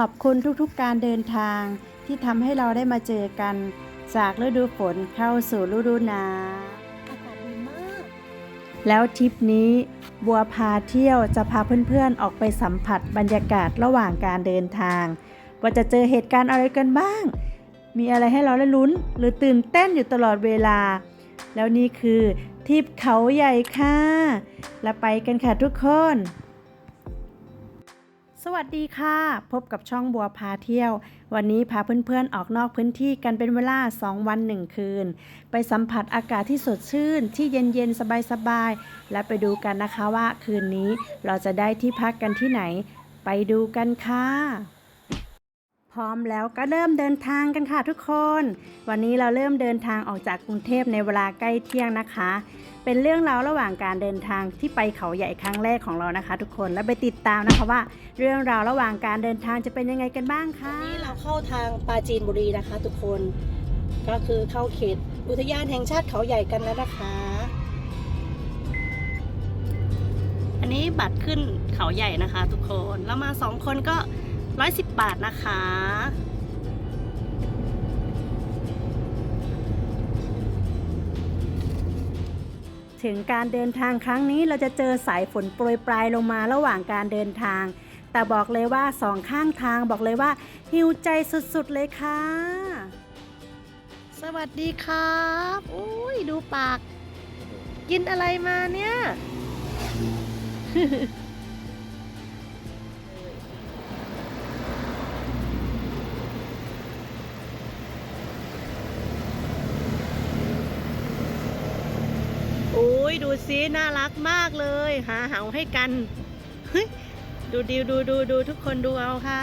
ขอบคุณทุกๆการเดินทางที่ทำให้เราได้มาเจอกัน จากฤดูฝนเข้าสู่ฤดูหนาวอากาศดีมาก แล้วทริปนี้บัวพาเที่ยวจะพาเพื่อนๆออกไปสัมผัสบรรยากาศระหว่างการเดินทาง ว่าจะเจอเหตุการณ์อะไรกันบ้าง มีอะไรให้เราได้ลุ้น หรือตื่นเต้นอยู่ตลอดเวลา แล้วนี่คือทริปเขาใหญ่ค่ะแล้วไปกันค่ะทุกคน สวัสดีค่ะ พบกับช่องบัวพาเที่ยว วันนี้พาเพื่อนๆออกนอกพื้นที่กันเป็นเวลา 2 วัน 1 คืน ไปสัมผัสอากาศที่สดชื่น ที่เย็นๆ สบายๆ และไปดูกันนะคะว่าคืนนี้เราจะได้ที่พักกันที่ไหน ไปดูกันค่ะ พร้อมแล้วก็เริ่มเดินทางกันค่ะทุกคน วันนี้เราเริ่มเดินทางออกจากกรุงเทพในเวลาใกล้เที่ยงนะคะ เป็นเรื่องราวระหว่างการเดินทางที่ไปเขาใหญ่ครั้งแรกของเรานะคะ ทุกคนและไปติดตามนะคะว่า เรื่องราวระหว่างการเดินทางจะเป็นยังไงกันบ้างคะนนี้เราเข้าทางปราจีนบุรีนะคะ ทุกคนก็คือเข้าเขตอุทยานแห่งชาติเขาใหญ่กันแล้วนะคะ อันนี้บัตรขึ้นเขาใหญ่นะคะ ทุกคนแล้วมาสองคนก็ร้อยสิบบาทนะคะ ถึงการเดินทางครั้งนี้เราจะเจอสายฝนโปรยปลายลงมาระหว่างการเดินทาง แต่บอกเลยว่าสองข้างทางบอกเลยว่า หิวใจสุดๆเลยค่ะ สวัสดีครับอุ้ยดูปาก กินอะไรมาเนี่ย อ้ยดูซิน่ารักมากเลย หาเหาให้กันดูดิวดูดูดูทุกคนดูเอาค่ะ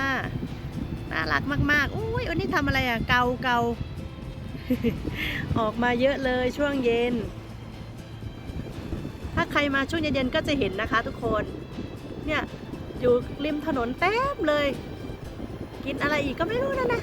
น่ารักมากๆอุ้ยวันนี้ทำอะไรอะเกาเกาออกมาเยอะเลยช่วงเย็น ถ้าใครมาช่วงเย็นๆก็จะเห็นนะคะ ทุกคน เนี่ยอยู่ริมถนนเต็มเลย กินอะไรอีกก็ไม่รู้นะนะ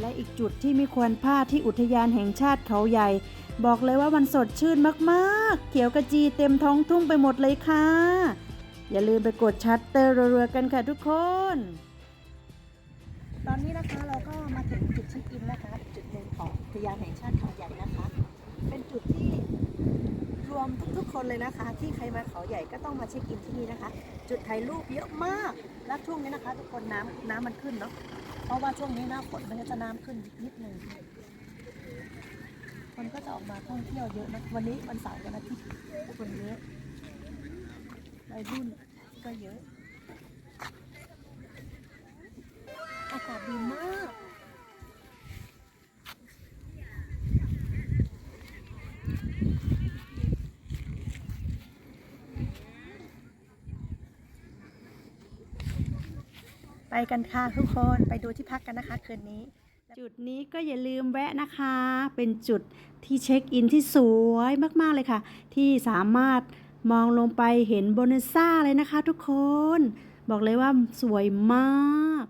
และอีกจุดที่ไม่ควรพลาดที่อุทยานแห่งชาติเขาใหญ่ บอกเลยว่ามันสดชื่นมากๆ เขียวกระจีเต็มท้องทุ่งไปหมดเลยค่ะ อย่าลืมไปกดชัตเตอร์รัวๆกันค่ะทุกคน ตอนนี้นะคะเราก็มาถึงจุดเช็คอินนะคะ จุดหนึ่งของอุทยานแห่งชาติเขาใหญ่นะคะ เป็นจุดที่รวมทุกๆคนเลยนะคะ ที่ใครมาเขาใหญ่ก็ต้องมาเช็คอินที่นี่นะคะ จุดถ่ายรูปเยอะมากและช่วงนี้นะคะ ทุกคนน้ำน้ำมันขึ้นเนาะ ราะว่าช่วงนี้หน้าฝนมันก็จะน้ำขึ้นนิดนึงคนก็จะออกมาท่องเที่ยวเยอะนะ วันนี้วันเสาร์วันอาทิตย์คนเยอะวัยรุ่นก็เยอะ อากาศดีมาก กันค่ะทุกคนไปดูที่พักกันนะคะคืนนี้ จุดนี้ก็อย่าลืมแวะนะคะ เป็นจุดที่เช็คอินที่สวยมากๆเลยค่ะ ที่สามารถมองลงไปเห็นโบนซ่าเลยนะคะ ทุกคน บอกเลยว่าสวยมาก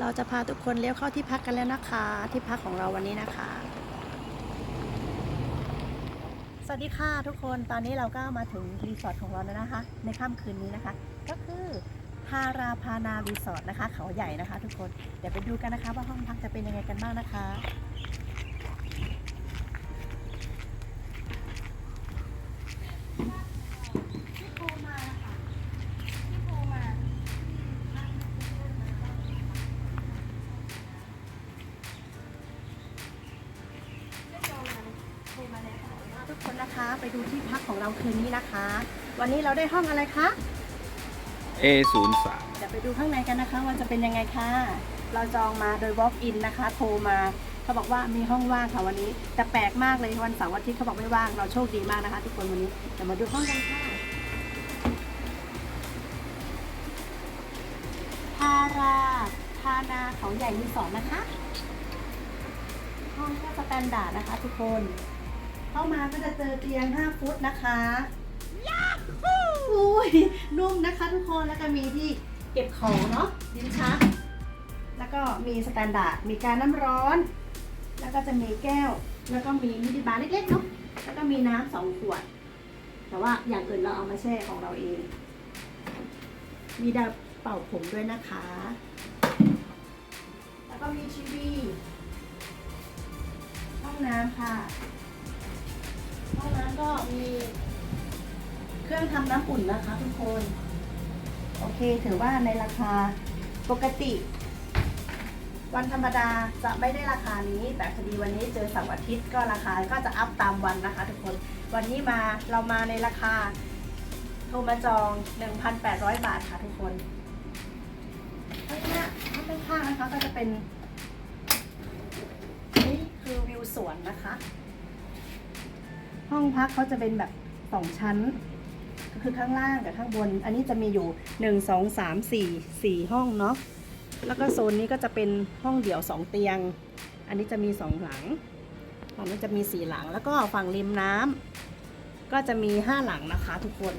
เราจะพาทุกคนเลี้ยวเข้าที่พักกันแล้วนะคะ ที่พักของเราวันนี้นะคะ สวัสดีค่ะทุกคนตอนนี้เราก็มาถึงรีสอร์ทของเราแล้วนะคะ ในค่ำคืนนี้นะคะ ก็คือ ทาราพานารีสอร์ทนะคะ เขาใหญ่นะคะ ทุกคน เดี๋ยวไปดูกันนะคะว่าห้องพักจะเป็นยังไงกันบ้างนะคะทุกคนนะคะไปดูที่พักของเราคืนนี้นะคะ วันนี้เราได้ห้องอะไรคะ A 0 3 เดี๋ยวไปดูข้างในกันนะคะว่าจะเป็นยังไงค่ะเราจองมาโดย walk in นะคะ โทรมาเขาบอกว่ามีห้องว่างค่ะวันนี้ แต่แปลกมากเลยวันเสาร์อาทิตย์เขาบอกไม่ว่างเราโชคดีมากนะคะ ทุกคนวันนี้เดี๋ยวมาดูห้องกันค่ะพาราพานาเขาใหญ่รีสอร์ทนะคะ ห้องก็สแตนดาร์ดนะคะ ทุกคน เข้ามาก็จะเจอเตียง 5 ฟุตนะคะ อุ้ยนุ่มนะคะทุกคนแล้วก็มีที่เก็บของเนาะดินชักแล้วก็มีสแตนดาร์ดมีการน้ำร้อน แล้วก็จะมีแก้ว แล้วก็มีมินิบาร์เล็กๆเนาะแล้วก็มีน้ำสองขวด แต่ว่าอย่างอื่นเราเอามาแช่ของเราเอง มีดาวเป่าผมด้วยนะคะ แล้วก็มีทีวีห้องน้ำค่ะห้องน้ำก็มี เครื่องทำน้ำอุ่นนะคะทุกคน โอเคถือว่าในราคาปกติ วันธรรมดาจะไม่ได้ราคานี้ แต่พอดีวันนี้เจอเสาร์อาทิตย์ก็ราคาก็จะอัพตามวันนะคะ ทุกคน วันนี้มาเรามาในราคาโทรมาจอง 1,800 บาทค่ะทุกคนข้างหน้าข้างๆนะคะก็จะเป็น นี่คือวิวสวนนะคะ ห้องพักเขาจะเป็นแบบสองชั้น ก็คือข้างล่างกับข้างบน อันนี้จะมีอยู่หนึ่งสองสามสี่สี่ห้องเนาะแล้วก็โซนนี้ก็จะเป็นห้องเดี่ยวสองเตียง อันนี้จะมีสองหลังฝั่งนี้จะมีสี่หลัง แล้วก็ฝั่งริมน้ำก็จะมีห้าหลังนะคะทุกคน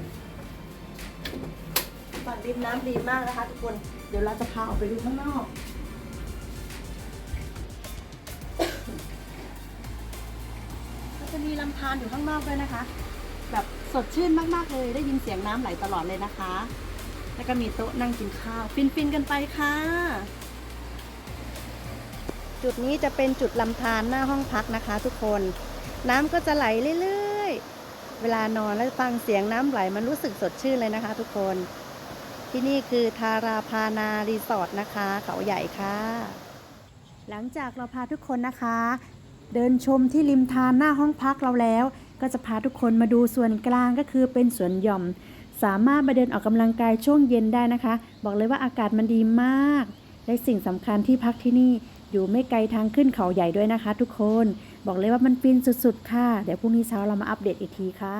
ฝั่งริมน้ำดีมากนะคะทุกคน เดี๋ยวเราจะพาออกไปดูข้างนอกก็จะมีลำธารอยู่ข้างนอกด้วยนะคะ แบบ สดชื่นมากๆเลยได้ยินเสียงน้ำไหลตลอดเลยนะคะ แล้วก็มีโต๊ะนั่งกินข้าว ฟินๆกันไปค่ะ จุดนี้จะเป็นจุดลำธารหน้าห้องพักนะคะทุกคนน้ำก็จะไหลเรื่อยๆ เวลานอนแล้วฟังเสียงน้ำไหลมันรู้สึกสดชื่นเลยนะคะทุกคน ที่นี่คือทาราพานารีสอร์ทนะคะ เขาใหญ่ค่ะ หลังจากเราพาทุกคนนะคะ เดินชมที่ริมทานหน้าห้องพักเราแล้ว ก็จะพาทุกคนมาดูส่วนกลางก็คือเป็นสวนหย่อม สามารถมาเดินออกกำลังกายช่วงเย็นได้นะคะ บอกเลยว่าอากาศมันดีมาก และสิ่งสำคัญที่พักที่นี่อยู่ไม่ไกลทางขึ้นเขาใหญ่ด้วยนะคะ ทุกคนบอกเลยว่ามันฟินสุดๆ ค่ะ เดี๋ยวพรุ่งนี้เช้าเรามาอัปเดตอีกทีค่ะ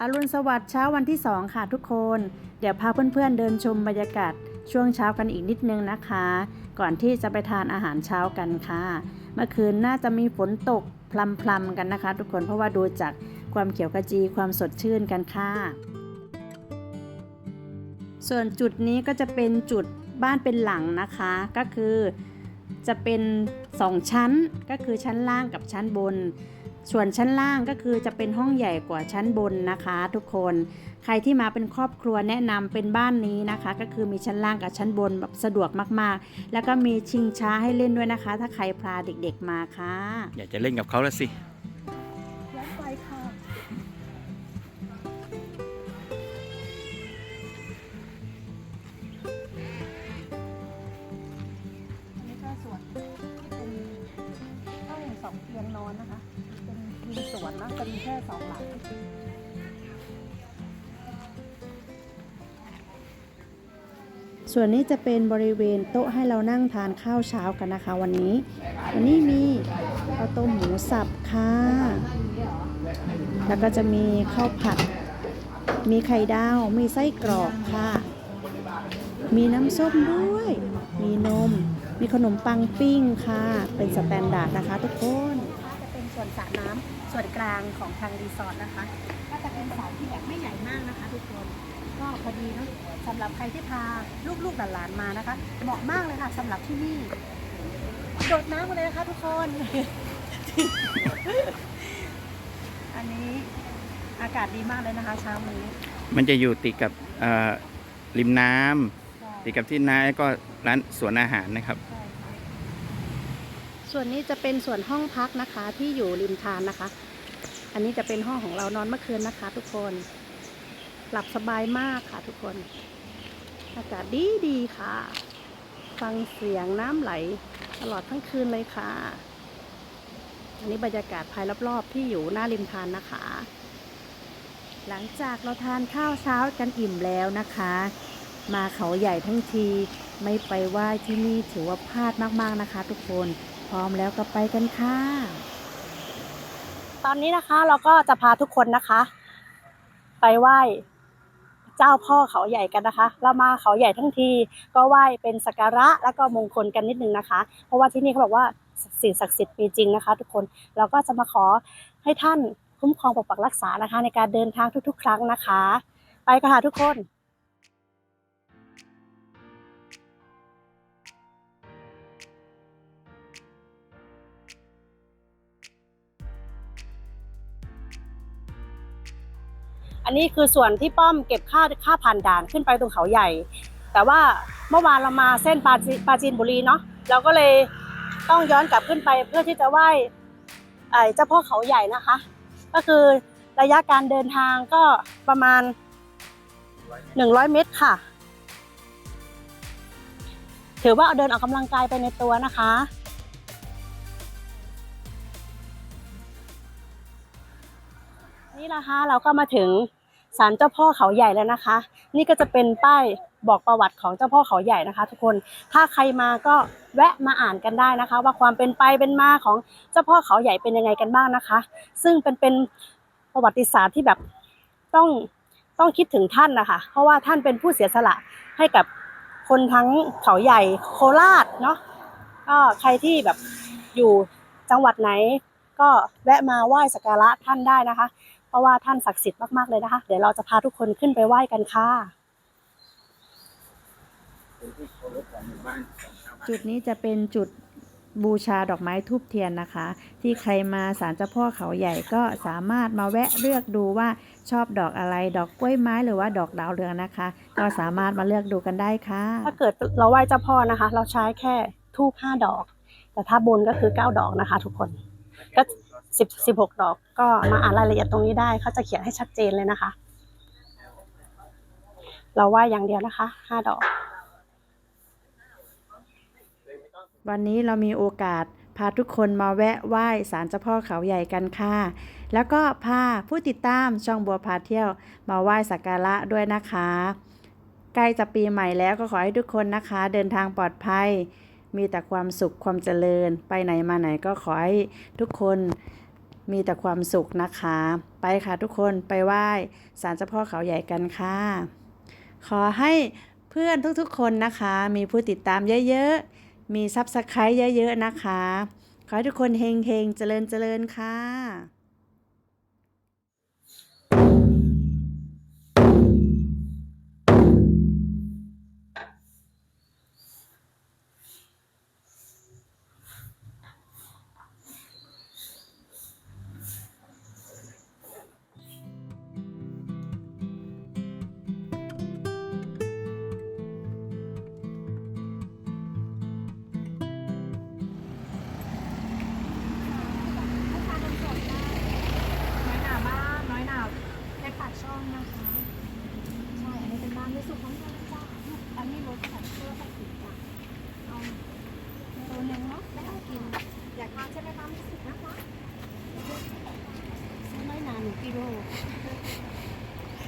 อรุณสวัสดิ์เช้าวันที่ 2 ค่ะทุกคน เดี๋ยวพาเพื่อนๆเดินชมบรรยากาศช่วงเช้ากันอีกนิดนึงนะคะ ก่อนที่จะไปทานอาหารเช้ากันค่ะ เมื่อคืนน่าจะมีฝนตก พลัมๆกันนะคะ ทุกคนเพราะว่าดูจากความเขียวขจีความสดชื่นกันค่ะ ส่วนจุดนี้ก็จะเป็นจุดบ้านเป็นหลังนะคะ ก็คือจะเป็นสองชั้นก็คือชั้นล่างกับชั้นบน ส่วนชั้นล่างก็คือจะเป็นห้องใหญ่กว่าชั้นบนนะคะ ทุกคน ใครที่มาเป็นครอบครัวแนะนำเป็นบ้านนี้นะคะ ก็คือมีชั้นล่างกับชั้นบนแบบสะดวกมากๆ แล้วก็มีชิงช้าให้เล่นด้วยนะคะ ถ้าใครพาเด็กๆมาค่ะ อยากจะเล่นกับเขาแล้วสิ วิวสวนนะจะมีแค่สองหลังส่วนนี้จะเป็นบริเวณโต๊ะให้เรานั่งทานข้าวเช้ากันนะคะ วันนี้ วันนี้มีข้าวต้มหมูสับค่ะ แล้วก็จะมีข้าวผัด มีไข่ดาว มีไส้กรอกค่ะ มีน้ำส้มด้วย มีนม มีขนมปังปิ้งค่ะ เป็นสแตนดาร์ดนะคะทุกคนจะเป็นส่วนสระน้ำ ส่วนกลางของทางรีสอร์ทนะคะ ก็จะเป็นสระที่แบบไม่ใหญ่มากนะคะ ทุกคนก็พอดีเนอะสำหรับใครที่พาลูกๆหลานๆมานะคะ เหมาะมากเลยค่ะสำหรับที่นี่โดดน้ำกันเลยนะคะทุกคน อันนี้อากาศดีมากเลยนะคะเช้านี้มันจะอยู่ติดกับเอ่อริมน้ำติดกับที่น้าแล้วก็ร้านสวนอาหารนะครับ ใช่ค่ะส่วนนี้จะเป็นส่วนห้องพักนะคะที่อยู่ริมทานนะคะ อันนี้จะเป็นห้องของเรานอนเมื่อคืนนะคะ ทุกคน หลับสบายมากค่ะ ทุกคน อากาศดีดีค่ะ ฟังเสียงน้ำไหลตลอดทั้งคืนเลยค่ะ อันนี้บรรยากาศภายรอบๆที่อยู่หน้าริมทานนะคะ หลังจากเราทานข้าวเช้ากันอิ่มแล้วนะคะ มาเขาใหญ่ทั้งทีไม่ไปไหว้ที่นี่ถือว่าพลาดมากๆนะคะ ทุกคน พร้อมแล้วก็ไปกันค่ะ ตอนนี้นะคะเราก็จะพาทุกคนนะคะ ไปไหว้เจ้าพ่อเขาใหญ่กันนะคะ เรามาเขาใหญ่ทั้งที ก็ไหว้เป็นสักการะแล้วก็มงคลกันนิดนึงนะคะ เพราะว่าที่นี่เขาบอกว่าสิ่งศักดิ์สิทธิ์มีจริงนะคะ ทุกคนเราก็จะมาขอให้ท่านคุ้มครองปกปักรักษานะคะ ในการเดินทางทุก ๆ ครั้งนะคะ ไปกันค่ะทุกคน อันนี้คือส่วนที่ป้อมเก็บค่าค่าผ่านด่านขึ้นไปตรงเขาใหญ่ แต่ว่าเมื่อวานเรามาเส้นปาจีปาจีนบุรีเนาะเราก็เลยต้องย้อนกลับขึ้นไปเพื่อที่จะไหว้เจ้าพ่อเขาใหญ่นะคะ ก็คือระยะการเดินทางก็ประมาณ 100 เมตรค่ะ ถือว่าเดินออกกำลังกายไปในตัวนะคะ นี่นะคะเราก็มาถึง ศาลเจ้าพ่อเขาใหญ่แล้วนะคะ นี่ก็จะเป็นป้ายบอกประวัติของเจ้าพ่อเขาใหญ่นะคะ ทุกคนถ้าใครมาก็แวะมาอ่านกันได้นะคะ ว่าความเป็นไปเป็นมาของเจ้าพ่อเขาใหญ่เป็นยังไงกันบ้างนะคะ ซึ่งเป็นเป็นประวัติศาสตร์ที่แบบต้องต้องคิดถึงท่านนะคะเพราะว่าท่านเป็นผู้เสียสละให้กับคนทั้งเขาใหญ่โคราชเนาะก็ใครที่แบบอยู่จังหวัดไหน ก็แวะมาไหว้สักการะท่านได้นะคะ ราะว่าท่านศักดิ์สิทธิ์มากๆเลยนะคะ เดี๋ยวเราจะพาทุกคนขึ้นไปไหว้กันค่ะจุดนี้จะเป็นจุดบูชาดอกไม้ทูบเทียนนะคะ ที่ใครมาศาลเจ้าพ่อเขาใหญ่ก็สามารถมาแวะเลือกดูว่าชอบดอกอะไรดอกกล้วยไม้หรือว่าดอกดาวเรืองนะคะ ก็สามารถมาเลือกดูกันได้ค่ะ ถ้าเกิดเราไหว้เจ้าพ่อนะคะ เราใช้แค่ทูบห้าดอก แต่ถ้าบนก็คือเก้าดอกนะคะ ทุกคนก็ สิบสิบหกดอก ก็มาอ่านรายละเอียดตรงนี้ได้เขาจะเขียนให้ชัดเจนเลยนะคะ เราไหว้อย่างเดียวนะคะห้าดอก วันนี้เรามีโอกาสพาทุกคนมาแวะไหว้ศาลเจ้าพ่อเขาใหญ่กันค่ะ แล้วก็พาผู้ติดตามช่องบัวพาเที่ยวมาไหว้สักการะด้วยนะคะ ใกล้จะปีใหม่แล้วก็ขอให้ทุกคนนะคะ เดินทางปลอดภัย มีแต่ความสุขความเจริญ ไปไหนมาไหนก็ขอให้ทุกคน มีแต่ความสุขนะคะ ไปค่ะทุกคนไปไหว้ศาลเจ้าพ่อเขาใหญ่กันค่ะ ขอให้เพื่อนทุกๆคนนะคะ มีผู้ติดตามเยอะๆ มีซับสไครต์เยอะๆนะคะ ขอให้ทุกคนเฮงๆ เจริญเจริญค่ะ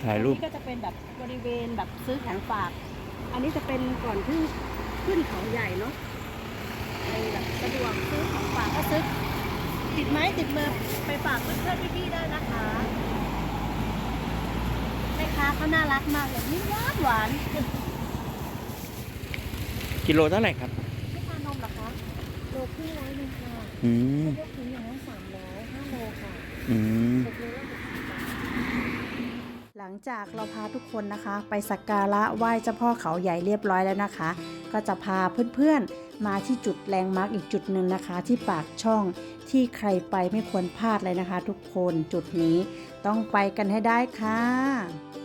ถ่ายรูปนี่ก็จะเป็นแบบบริเวณแบบซื้อของฝาก อันนี้จะเป็นก่อนขึ้นขึ้นเขาใหญ่เนาะไปแบบสะดวกซื้อของฝากก็ซื้อติดไม้ติดมือไปฝากเพื่อนๆพี่ๆได้นะคะแม่ค้าเขาน่ารักมากเลยนี่หวานหวานกิโลเท่าไหร่ครับไม่ทานนมเหรอคะโลครึ่งร้อยหนึ่งค่ะอืมยกถึงอย่างนั้นสามร้อยห้าโลค่ะอืม หกโลละหกสิบบาท หลังจากเราพาทุกคนนะคะ ไปสักการะไหว้เจ้าพ่อเขาใหญ่เรียบร้อยแล้วนะคะ ก็จะพาเพื่อนๆมาที่จุดแลนด์มาร์กอีกจุดหนึ่งนะคะ ที่ปากช่องที่ใครไปไม่ควรพลาดเลยนะคะ ทุกคนจุดนี้ต้องไปกันให้ได้ค่ะ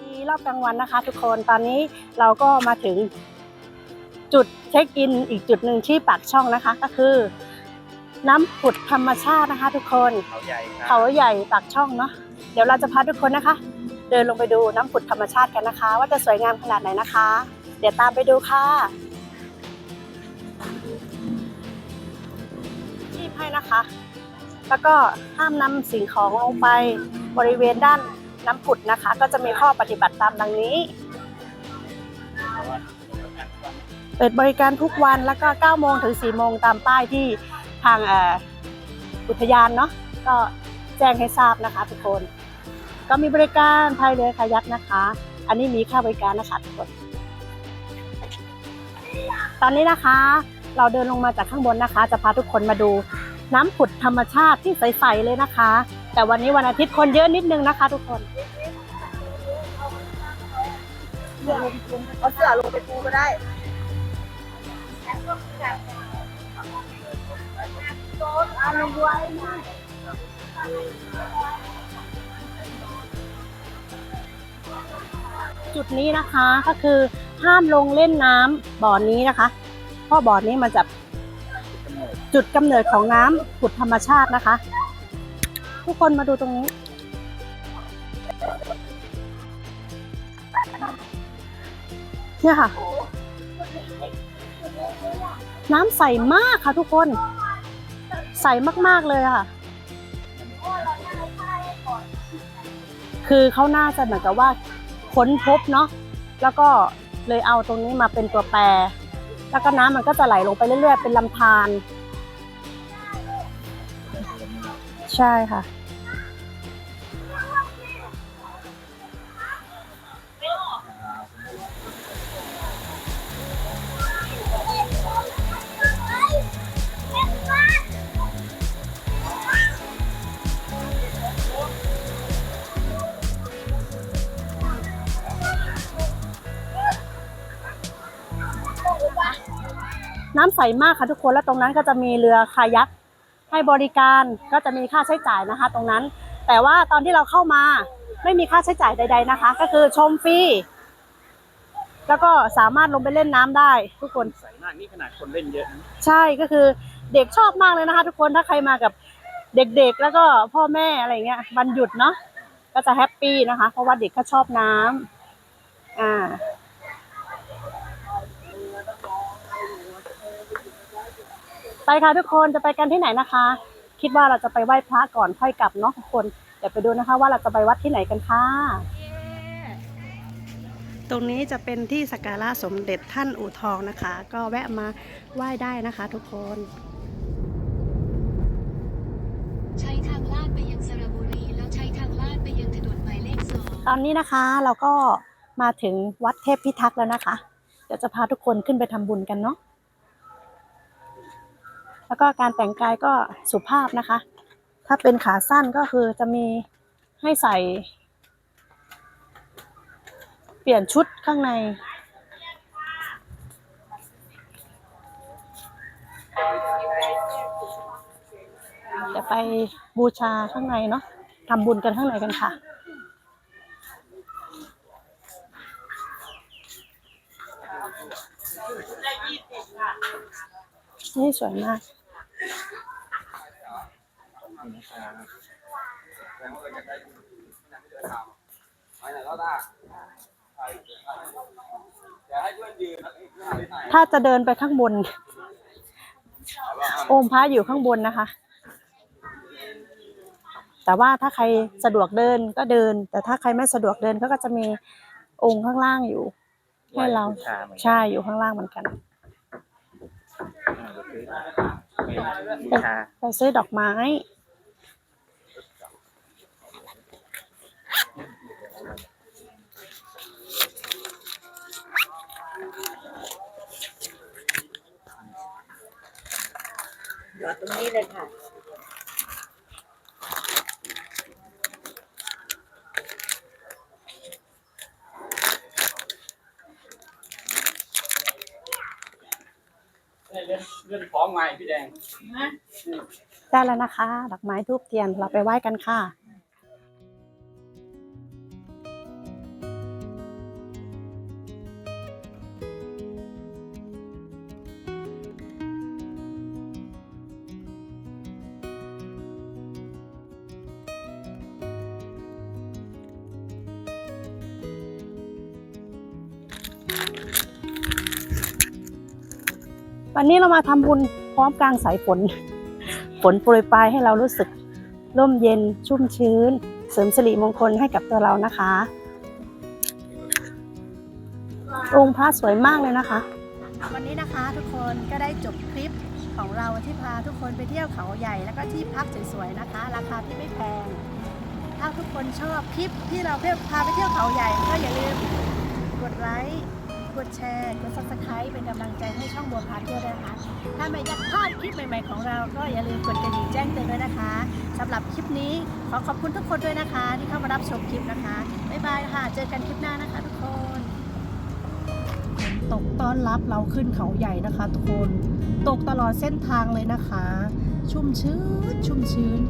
มีรอบกลางวันนะคะ ทุกคนตอนนี้เราก็มาถึงจุดเช็คอินอีกจุดหนึ่งที่ปากช่องนะคะ ก็คือ น้ำผุดธรรมชาตินะคะ ทุกคนเขาใหญ่ครับเขาใหญ่ปากช่องเนาะเดี๋ยวเราจะพาทุกคนนะคะ เดินลงไปดูน้ำผุดธรรมชาติกันนะคะ ว่าจะสวยงามขนาดไหนนะคะ เดี๋ยวตามไปดูค่ะที่ให้นะคะ แล้วก็ห้ามนำสิ่งของลงไปบริเวณด้านน้ำผุดนะคะ ก็จะมีข้อปฏิบัติตามดังนี้เปิดบริการทุกวันแล้วก็ 9 โมงถึง 4 โมงตามป้ายที่ทางอุทยานเนาะก็แจ้งให้ทราบนะคะทุกคน ก็มีบริการพายเรือคายักนะคะ อันนี้มีค่าบริการนะคะทุกคนตอนนี้นะคะ เราเดินลงมาจากข้างบนนะคะ จะพาทุกคนมาดูน้ำผุดธรรมชาติที่ใสๆเลยนะคะ แต่วันนี้วันอาทิตย์คนเยอะนิดนึงนะคะ ทุกคนเอาเสื้อลงไปปูก็ได้ จุดนี้นะคะก็คือห้ามลงเล่นน้ำบ่อนี้นะคะ เพราะบ่อนี้มันจะจุดกำเนิดของน้ำผุดธรรมชาตินะคะ ทุกคนมาดูตรงนี้ เนี่ยค่ะ น้ำใสมากค่ะทุกคน ใสมากๆเลยค่ะ คือเขาน่าจะเหมือนกับว่า ค้นพบเนาะแล้วก็เลยเอาตรงนี้มาเป็นตัวแปร แล้วก็น้ำมันก็จะไหลลงไปเรื่อยๆ เป็นลำธารใช่ค่ะ น้ำใสมากค่ะทุกคนแล้วตรงนั้นก็จะมีเรือคายักให้บริการก็จะมีค่าใช้จ่ายนะคะ ตรงนั้น แต่ว่าตอนที่เราเข้ามาไม่มีค่าใช้จ่ายใด ๆนะคะ ก็คือชมฟรีแล้วก็สามารถลงไปเล่นน้ำได้ ทุกคนใสมากนี่ขนาดคนเล่นเยอะนะใช่ก็คือเด็กชอบมากเลยนะคะ ทุกคนถ้าใครมากับเด็กๆ แล้วก็พ่อแม่อะไรเงี้ยวันหยุดเนาะก็จะแฮปปี้นะคะ เพราะว่าเด็กเขาชอบน้ำอ่า ไปค่ะทุกคนจะไปกันที่ไหนนะคะ คิดว่าเราจะไปไหว้พระก่อนค่อยกลับเนาะทุกคนเดี๋ยวไปดูนะคะ ว่าเราจะไปวัดที่ไหนกันค่ะ ตรงนี้จะเป็นที่สักการะสมเด็จท่านอู่ทองนะคะ ก็แวะมาไหว้ได้นะคะทุกคน ใช้ทางลาดไปยังสระบุรีแล้วใช้ทางลาดไปยังถนนหมายเลขสองตอนนี้นะคะเราก็มาถึงวัดเทพพิทักษ์แล้วนะคะ เดี๋ยวจะพาทุกคนขึ้นไปทำบุญกันเนาะ แล้วก็การแต่งกายก็สุภาพนะคะ ถ้าเป็นขาสั้นก็คือจะมีให้ใส่ เปลี่ยนชุดข้างในเดี๋ยวไปบูชาข้างในเนาะทำบุญกันข้างในกันค่ะ นี่สวยมากถ้าจะเดินไปข้างบน องค์พระอยู่ข้างบนนะคะ แต่ว่าถ้าใครสะดวกเดินก็เดิน แต่ถ้าใครไม่สะดวกเดินก็ก็จะมีองค์ข้างล่างอยู่ ให้เราบูชาเหมือนกันใช่อยู่ข้างล่างเหมือนกัน บูชาไปซื้อดอกไม้ หยอดตรงนี้เลยค่ะ เลื่อน เลื่อนฟ้องมาพี่แดง ได้แล้วนะคะดอกไม้ทูบเทียนเราไปไหว้กันค่ะวันนี้เรามาทำบุญ พร้อมกลางสายฝน ฝนโปรยปลายให้เรารู้สึกร่มเย็นชุ่มชื้น เสริมสิริมงคลให้กับตัวเรานะคะ องค์พระสวยมากเลยนะคะ วันนี้นะคะทุกคนก็ได้จบคลิปของเราที่พาทุกคนไปเที่ยวเขาใหญ่ แล้วก็ที่พักสวยๆนะคะ ราคาที่ไม่แพง ถ้าทุกคนชอบคลิปที่เราพาไปเที่ยวเขาใหญ่ก็อย่าลืมกดไลค์ กดแชร์ กด subscribe เป็นกำลังใจให้ช่องบัวพาเที่ยวด้วยนะคะ ถ้าไม่อยากพลาดคลิปใหม่ ๆ ของเรา ก็อย่าลืมกดกระดิ่งแจ้งเตือนด้วยนะคะสำหรับคลิปนี้ขอขอบคุณทุกคนด้วยนะคะ ที่เข้ามารับชมคลิปนะคะ บ๊ายบายค่ะ เจอกันคลิปหน้านะคะ ทุกคนฝนตกต้อนรับเราขึ้นเขาใหญ่นะคะ ทุกคน ตกตลอดเส้นทางเลยนะคะ ชุ่มชื้นชุ่มชื้น